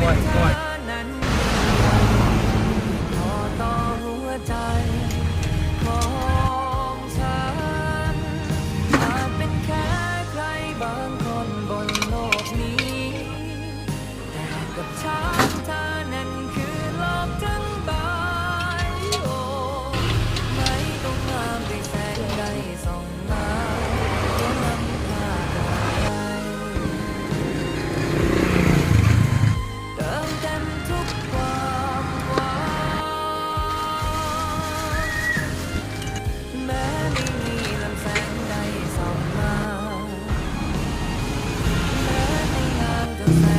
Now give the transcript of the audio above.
กล้วยกล้วยบางคนบนโลกนี้แต่กับ Bye.